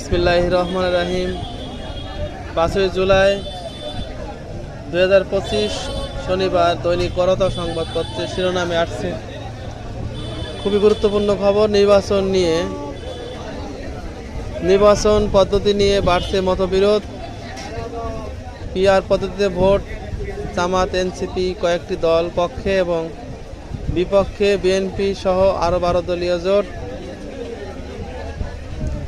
বিসমিল্লাহ রহমান রাহিম পাঁচই জুলাই দু হাজার পঁচিশ শনিবার দৈনিক করতা সংবাদপত্রের শিরোনামে আসছে। খুবই গুরুত্বপূর্ণ খবর, নির্বাচন নিয়ে। নির্বাচন পদ্ধতি নিয়ে বাড়ছে মতবিরোধ। পিআর পদ্ধতিতে ভোট, জামাত, এনসিপি কয়েকটি দল পক্ষে এবং বিপক্ষে বিএনপি সহ আরও বারো দলীয় জোট।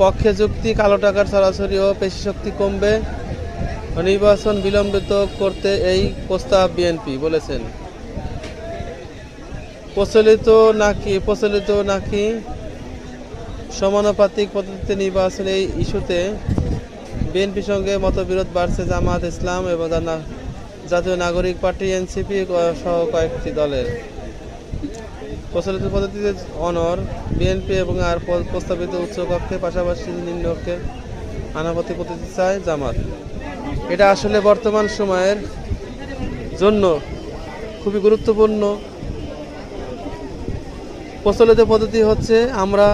পক্ষে যুক্তি, কালো টাকার সরাসরি ও পেশি শক্তি কমবে। নির্বাচন বিলম্বিত করতে এই প্রস্তাব বিএনপি বলেছেন। প্রচলিত নাকি প্রচলিত নাকি? সমানুপাতিক পদ্ধতিতে নির্বাচন এই ইস্যুতে বিএনপির সঙ্গে মতবিরোধ বাড়ছে জামাত ইসলাম এবং জাতীয় নাগরিক পার্টি, এনসিপি সহ কয়েকটি দলের। প্রচলিত পদ্ধতিতে অনর বিএনপি এবং আর প্রস্তাবিত উচ্চকক্ষে পাশাপাশি নিম্নকক্ষে আনাপতি পদ্ধতি চায় জামাত। এটা আসলে বর্তমান সময়ের জন্য খুবই গুরুত্বপূর্ণ। প্রচলিত পদ্ধতি হচ্ছে আমরা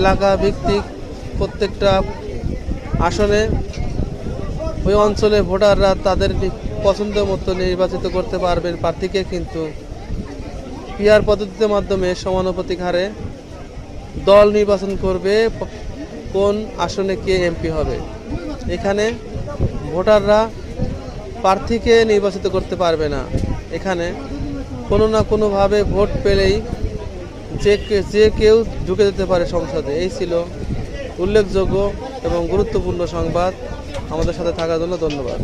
এলাকা ভিত্তিক প্রত্যেকটা আসনে ওই অঞ্চলে ভোটাররা তাদের পছন্দ মতো নির্বাচিত করতে পারবেন প্রার্থীকে, কিন্তু পিআর পদ্ধতির মাধ্যমে সমানুপাতিক হারে দল নির্বাচন করবে কোন আসনে কে এমপি হবে। এখানে ভোটাররা প্রার্থীকে নির্বাচিত করতে পারবে না। এখানে কোনো না কোনোভাবে ভোট পেলেই যে যে কেউ ঢুকে যেতে পারে সংসদে। এই ছিল উল্লেখযোগ্য এবং গুরুত্বপূর্ণ সংবাদ। আমাদের সাথে থাকার জন্য ধন্যবাদ।